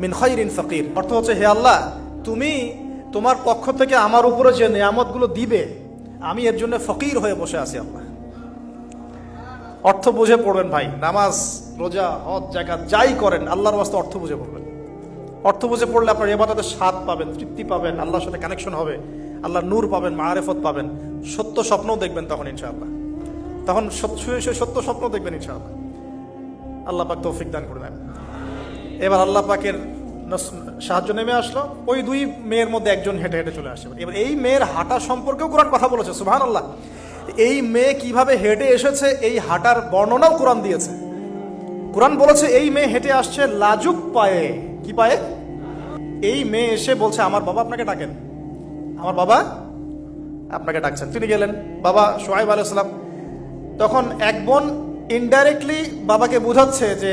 মিন খাইরিন ফকির। অর্থ হচ্ছে, হে আল্লাহ, তুমি তোমার পক্ষ থেকে আমার উপরে যে নিয়ামতগুলো দিবে, আমি এর জন্য ফকির হয়ে বসে আছি আল্লাহ। অর্থ বুঝে পড়বেন ভাই, নামাজ, রোজা, হজ জায়গা যাই করেন, আল্লাহর বাস্তে অর্থ বুঝে পড়বেন। অর্থ বুঝে পড়লে আপনার এবাদতের স্বাদ পাবেন, তৃপ্তি পাবেন, আল্লাহর সাথে কানেকশন হবে আল্লাহ নূর পাবেন, মারেফত পাবেন। সত্য স্বপ্নও দেখবেন তখন, ইনশাআল্লাহ। তখন সত্য সত্য স্বপ্ন দেখবেন, ইনশাআল্লাহ। আল্লাহ পাক তৌফিক দান করে দেন। এবার আল্লাহ পাকের সাহায্য নেমে আসলো। ওই দুই মেয়ের মধ্যে একজন হেঁটে হেঁটে চলে আসে। এবার এই মেয়ের হাঁটা সম্পর্কেও কোরআন কথা বলেছে সুহান আল্লাহ এই মেয়ে কীভাবে হেঁটে এসেছে, এই হাঁটার বর্ণনাও কোরআন দিয়েছে। কোরআন বলেছে, এই মেয়ে হেঁটে আসছে লাজুক পায়ে। কি পায়ে? এই মেয়ে এসে বলছে, আমার বাবা আপনাকে ডাকেন। আমার বাবা আপনাকে ডাকছেন। তিনি গেলেন, বাবা সোহাইব আলাইসালাম তখন এক বোন ইনডাইরেক্টলি বাবাকে বোঝাচ্ছে যে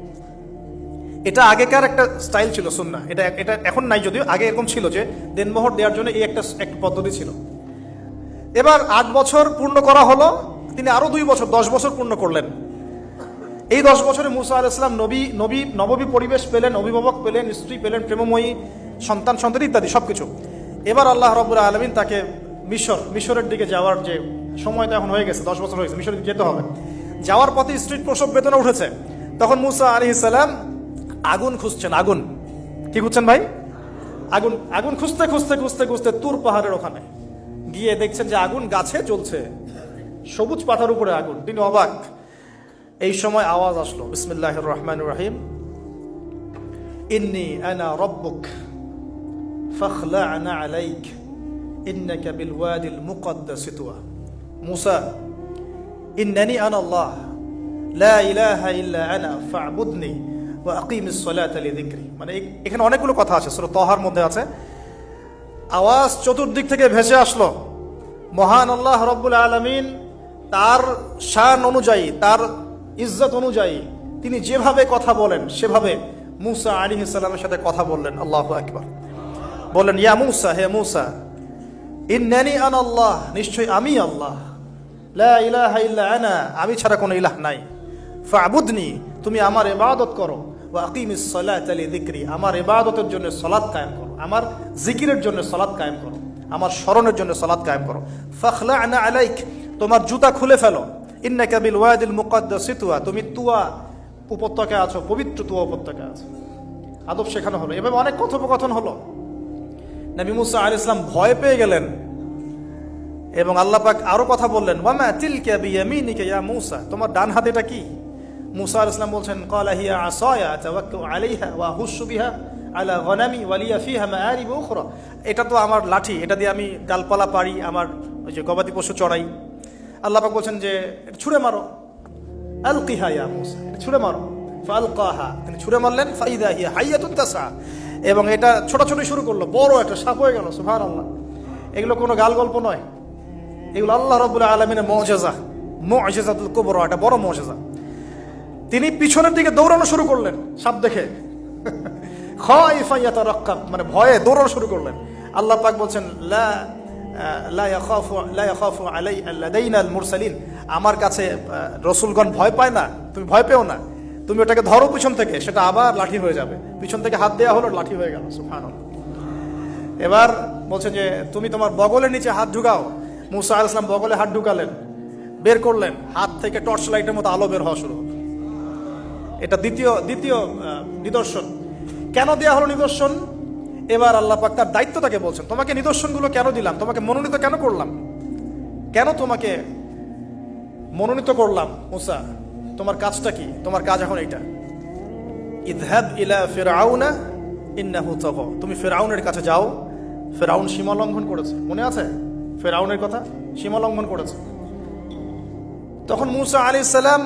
এটা আগেকার একটা স্টাইল ছিল, সুন্না। এটা এটা এখন নাই যদিও, আগে এরকম ছিল যে দেনমোহর দেওয়ার জন্য এই একটা একটা পদ্ধতি ছিল। এবার আট বছর পূর্ণ করা হলো, তিনি আরও দুই বছর, দশ বছর পূর্ণ করলেন। এই দশ বছরে মুসা আল ইসলাম নবী নবী, নববী পরিবেশ পেলেন, অভিভাবক পেলেন, স্ত্রী পেলেন, প্রেমময়ী, সন্তান সন্তান ইত্যাদি, সবকিছু। এবার আল্লাহ রবুল্লা আলমিন তাকে মিশর, মিশরের দিকে যাওয়ার যে সময় তো এখন হয়ে গেছে, দশ বছর হয়ে গেছে, মিশরের দিকে যেতে হবে। যাওয়ার পথে স্ত্রীর প্রসব বেতনে উঠেছে। তখন মুসা আলি সালাম আগুন খুঁজছেন, আগুন। কি খুঁজছেন ভাই? আগুন আগুন খুঁজতে খুঁজতে খুঁজতে খুঁজতে তুর পাহাড়ের ওখানে। গিয়ে দেখছেন যে আগুন গাছে জ্বলছে। সবুজ পাতার উপরে আগুন। তিনি অবাক। এই সময় আওয়াজ আসলো বিসমিল্লাহ রহমান রাহিম। ইন্নি আনা রব্বুক, ফখলা'না আলাইক, ইন্নাকা বিল ওয়াদিল মুকদ্দাস তুয়া। মুসা, ইন্নানি আনা আল্লাহ, লা ইলাহা ইল্লা আনা, ফা'বুদনি। ওয়া আকিমিস সালাতা লিযিকরি। মানে এখানে অনেকগুলো কথা আছে, সূরা তহার মধ্যে আছে। আওয়াজ চতুর্দিক থেকে ভেসে আসলো। মহান আল্লাহ রব্বুল আলমিন তার শান অনুযায়ী, তার ইজ্জত অনুযায়ী তিনি যেভাবে কথা বলেন, সেভাবে মুসা আলী ইসলামের সাথে কথা বললেন। আল্লাহ একবার বললেন, ইয়া মুসা, হে মুসা, ইন্নানি আন আল্লাহ, নিশ্চয়ই আমি আল্লাহ। লা ইলাহা ইল্লা আনা, আমি ছাড়া কোনো ইলাহ নাই। ফাবুদনি, তুমি আমার ইবাদত করো। ওয়া আকিমিস সালাতা লিযিকরি। আমার ইবাদতের জন্য সালাত কায়েম করো। আমার জিকিরের জন্য সালাত কায়েম করো। আমার স্মরণের জন্য সালাত কায়েম করো। ফাখলা'না আলাইক, তোমার জুতা খুলে ফেলো। ইন্নাকা বিল ওয়াদিল মুকাদ্দাস তুয়া তুমি তুয়া উপত্যকায় আছো, পবিত্র তুয়া উপত্যকায় আছো। আদব শেখানো হলো। এভাবে অনেক কথোপকথন হলো। নবী মুসা আল ইসলাম ভয় পেয়ে গেলেন। এবং আল্লাহ পাক আরও কথা বললেন ওয়ামা তিলকা বিয়ামিনিকা ইয়া মুসা? তোমার ডান হাতে এটা কি? মুসা আলাইহিস সালাম বলছেন ক্বালা হিয়া আসায়া, তাওয়াক্কাউ আলাইহা ওয়া হুশু বিহা আলা গনামি ওয়া লিয়া ফিহা মাআরিব উখরা। এটা তো আমার লাঠি, এটা দিয়ে আমি ডালপালা পারি আমার ওই যে গবাদি পশু চড়াই। আল্লাহ পাক বলছেন যে ছুঁড়ে মারো। আলকিহা ইয়া মুসা ছুঁড়ে মারো। ফালকাহা তিনি ছুঁড়ে মারলেন, ফাইদা হিয়া হাইয়াতুন তাসা এবং এটা ছোটাছুটি শুরু করল, বড় একটা সাপ হয়ে গেল সুফার আল্লাহ এগুলো কোনো গাল গল্প নয়। এগুলো আল্লাহ রবুল্লা আলমিনের মজেজা, মজেজাতুল কুবর, এটা বড় মজেজা। তিনি পিছনের দিকে দৌড়ানো শুরু করলেন, সাপ দেখে। খাইফা ইয়াতারাক্কাব মানে ভয়ে দৌড়ানো শুরু করলেন। আল্লাহ পাক বলছেন, লা মুরসালিন আমার কাছে রসুলগণ ভয় পায় না, তুমি ভয় পেও না। তুমি ওটাকে ধরো পিছন থেকে, সেটা আবার লাঠি হয়ে যাবে। পিছন থেকে হাত দেওয়া হলো, লাঠি হয়ে গেল এবার বলছেন যে, তুমি তোমার বগলের নিচে হাত ঢুকাও। মুসা আল ইসলাম বগলে হাত ঢুকালেন, বের করলেন। হাত থেকে টর্চ লাইটের মতো আলো বের হওয়া শুরু হলো। এটা দ্বিতীয় দ্বিতীয় নিদর্শন। কেন দেওয়া হলো নিদর্শন? এবার আল্লাহ তার দায়িত্বটাকে বলছেন, তোমাকে নিদর্শনগুলো কেন দিলাম? তোমাকে মনোনীত কেন করলাম? কেন তোমাকে মনোনীত করলাম, মুসা? তোমার কাজটা কি? তোমার কাজ এখন এইটা। ইদহাব ইলা ফিরআউনা, ইন্নাহু তাগা। তুমি ফিরআউনের কাছে যাও। ফিরআউন সীমা লঙ্ঘন করেছে। মনে আছে? ফিরআউনের কথা? সীমা লঙ্ঘন করেছে। তখন মুসা আলী সাল্লাম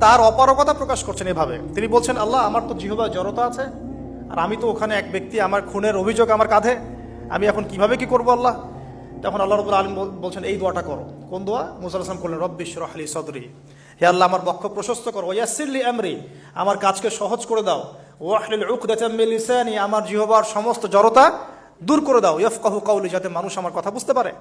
তার অপারগতা প্রকাশ করছেন এভাবে। তিনি বলছেন, আল্লাহ, আমার তো জিহবা জড়তা আছে, আর আমি তো ওখানে এক ব্যক্তি, আমার খুনের অভিযোগ আমার কাঁধে। আমি এখন কীভাবে কি করব আল্লাহ? তখন আল্লাহ রবুল আলম বলছেন, এই দোয়াটা করো। কোন দোয়া? মুসা আসলাম করলেন রব্বিশ রহলি সদরি। হে আল্লাহ, আমার বক্ষ প্রশস্ত করো। ওয়াসিল্লি আমরি। আমার কাজকে সহজ করে দাও। ওয়াহলিল উকদাতাম মিন লিসানি। আমার জিহবার সমস্ত জড়তা দূর করে দাও। ইয়ফকাহু কাউলি যাতে মানুষ আমার কথা বুঝতে পারে।